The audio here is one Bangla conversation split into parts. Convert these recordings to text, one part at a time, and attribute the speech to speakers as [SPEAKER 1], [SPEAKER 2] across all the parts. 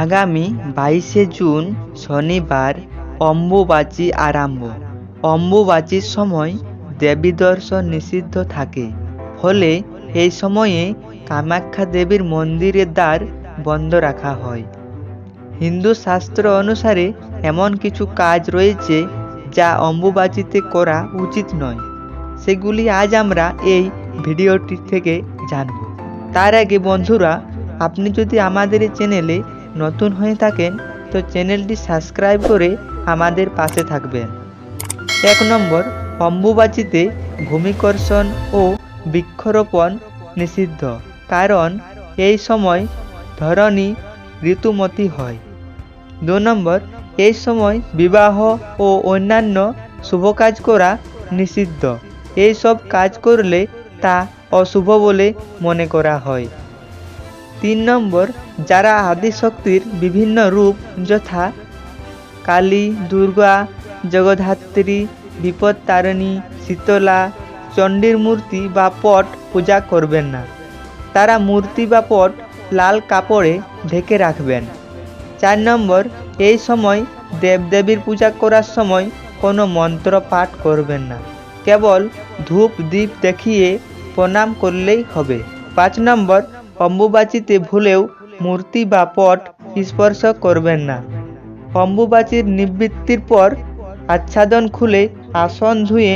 [SPEAKER 1] আগামী বাইশে জুন শনিবার অম্বুবাচী আরম্ভ। অম্বুবাচীর সময় দেবী দর্শন নিষিদ্ধ থাকে। ফলে এই সময়ে কামাখ্যা দেবীর মন্দিরের দ্বার বন্ধ রাখা হয়। হিন্দু শাস্ত্র অনুসারে এমন কিছু কাজ রয়েছে যা অম্বুবাচীতে করা উচিত নয়। সেগুলি আজ আমরা এই ভিডিওটি থেকে জানব। তার আগে বন্ধুরা, আপনি যদি আমাদের চ্যানেলে নতুন হয়ে থাকেন, তো চ্যানেলটি সাবস্ক্রাইব করে আমাদের পাশে থাকবেন। এক নম্বর, অম্বুবাচীতে ভূমিকর্ষণ ও বৃক্ষরোপণ নিষিদ্ধ, কারণ এই সময় ধরণী ঋতুমতি হয়। দু নম্বর, এই সময় বিবাহ ও অন্যান্য শুভ কাজ করা নিষিদ্ধ, এই সব কাজ করলে তা অশুভ বলে মনে করা হয়। তিন নম্বর, যারা আদিশক্তির বিভিন্ন রূপ যথা কালী, দুর্গা, জগদ্ধাত্রী বিপত্তারিণী শীতলা, চণ্ডীর মূর্তি বা পট পূজা করবেন না। তারা মূর্তি বা পট লাল কাপড়ে ঢেকে রাখবেন। চার নম্বর, এই সময় দেবদেবীর পূজা করার সময় কোনো মন্ত্র পাঠ করবেন না। কেবল ধূপ দ্বীপ দেখিয়ে প্রণাম করলেই হবে। পাঁচ নম্বর অম্বুবাচীতে ভুলেও মূর্তি বা পট স্পর্শ করবেন না। অম্বুবাচীর নিবৃত্তির পর আচ্ছাদন খুলে আসন ধুয়ে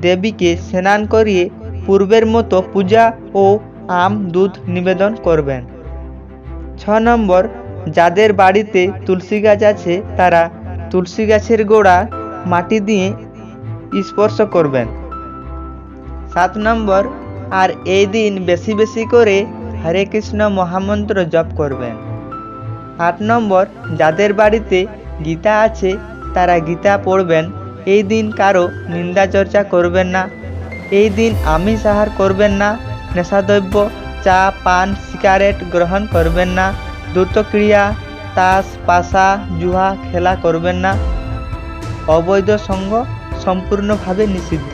[SPEAKER 1] দেবীকে স্নান করিয়ে পূর্বের মতো পূজা ও আম, দুধ নিবেদন করবেন। ছ নম্বর, যাদের বাড়িতে তুলসী গাছ আছে, তারা তুলসী গাছের গোড়া মাটি দিয়ে স্পর্শ করবেন। সাত নম্বর, আর এই দিন বেশি বেশি করে হরে কৃষ্ণ মহামন্ত্র জপ করবেন। আট নম্বর, যাদের বাড়িতে গীতা আছে, তারা গীতা পড়বেন। এই দিন কারও নিন্দা চর্চা করবেন না। এই দিন আমিষ আহার করবেন না। নেশাদ্রব্য, চা, পান, সিগারেট গ্রহণ করবেন না। দ্রুতক্রিয়া, তাস পাশা জুহা, খেলা করবেন না। অবৈধ সঙ্গ সম্পূর্ণভাবে নিষিদ্ধ।